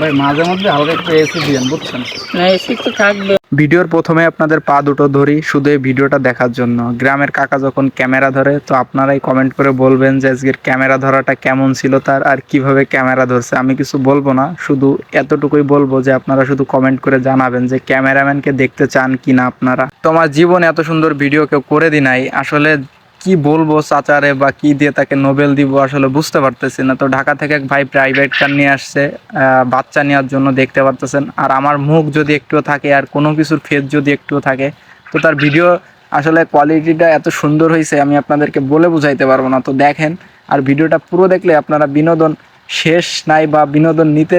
ভাই মাঝে মধ্যে হালকা একটু এসি দিয়েন বুঝছেন? না এসি তো থাকবে। ভিডিওর প্রথমে আপনাদের পা দুটো ধরি শুধু এই ভিডিওটা দেখার জন্য। গ্রামের কাকা যখন ক্যামেরা ধরে তো আপনারাই কমেন্ট করে বলবেন যে আজকের ক্যামেরা ধরাটা কেমন ছিল তার আর কীভাবে ক্যামেরা ধরছে। আমি কিছু বলব না শুধু এতটুকুই বলব যে আপনারা শুধু কমেন্ট করে জানাবেন যে ক্যামেরাম্যানকে দেখতে চান কি না আপনারা। তোমার জীবনে এত সুন্দর ভিডিও কেউ করে দি নাই আসলে কি বলব চাচারে বা কি দিয়ে তাকে নোবেল দিব আসলে বুঝতে পারতেছি না। তো ঢাকা থেকে এক ভাই প্রাইভেট কার নিয়ে আসছে বাচ্চা নেওয়ার জন্য দেখতে পারতেছেন। আর আমার মুখ যদি একটুও থাকে, আর কোনো কিছুর ফেস যদি একটুও থাকে, তো তার ভিডিও আসলে কোয়ালিটিটা এত সুন্দর হয়েছে আমি আপনাদেরকে বলে বুঝাইতে পারব না। তো দেখেন, আর ভিডিওটা পুরো দেখলে আপনারা বিনোদন শেষ নাই বা বিনোদন নিতে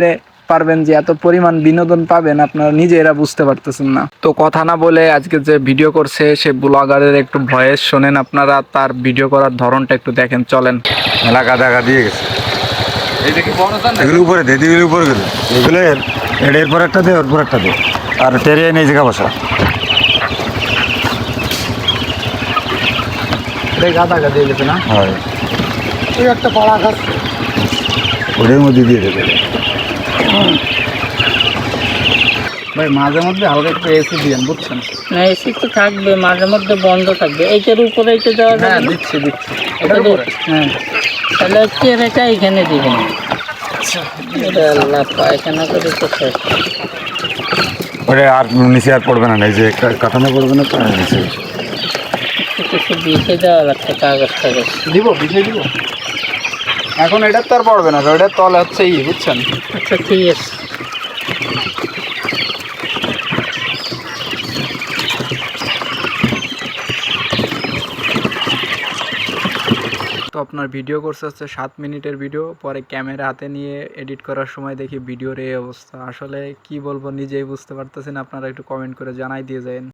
পারবেন যে এত পরিমাণ বিনোদন পাবেন আপনারা নিজেরা বুঝতে পারতেছেন না। তো কথা না বলে আজকে যে ভিডিও করছে সে ব্লগারের একটু ভয়েস শোনেন আপনারা তার ভিডিও করার ধরনটা একটু দেখেন চলেন। মেলা গাদা গা দিয়ে গেছে। এইটা কি বড় জান এগুলো উপরে দে এগুলো উপরে গেলে। এগুলো এর এটা একটা দে ওর পর একটা দে। আর টেরিয়ে নেই জায়গা বসা। গাদা গা দিয়ে গেছে না? হয়। একটা পাড়া গাছ ওটার মধ্যে দিয়ে দেবে। ভাই মাঝে মধ্যে হালকা একটু এসি দিয়েন বুঝছেন? না এসি তো থাকবে মাঝে মধ্যে বন্ধ থাকবে। এইটার উপরে এইটা দেওয়া হ্যাঁ যাবে দিচ্ছি দিচ্ছি। এটা দে- হ্যাঁ। তাহলে চেয়ারটা এখানে দিবেন। এটা আল্লাহ পায়খানা করে তো শেষ। ওটা আর নিচে আর পড়বে না এই যে কা- কাঠামো পড়বে না নিচে। একটু কিছু বিছে দেওয়া লাগছে কাগজ টাগজ দিব বিছিয়ে দিব? এখন এটা তো আর পড়বে না ওটার তলে হচ্ছে ই বুঝছেন? আচ্ছা ঠিক আছে। তো আপনার ভিডিও করছে হচ্ছে সাত মিনিটের ভিডিও পরে ক্যামেরা হাতে নিয়ে এডিট করার সময় দেখি ভিডিওর এই অবস্থা। আসলে কি বলব নিজেই বুঝতে পারতেছেন আপনারা একটু কমেন্ট করে জানাই দিয়ে যান।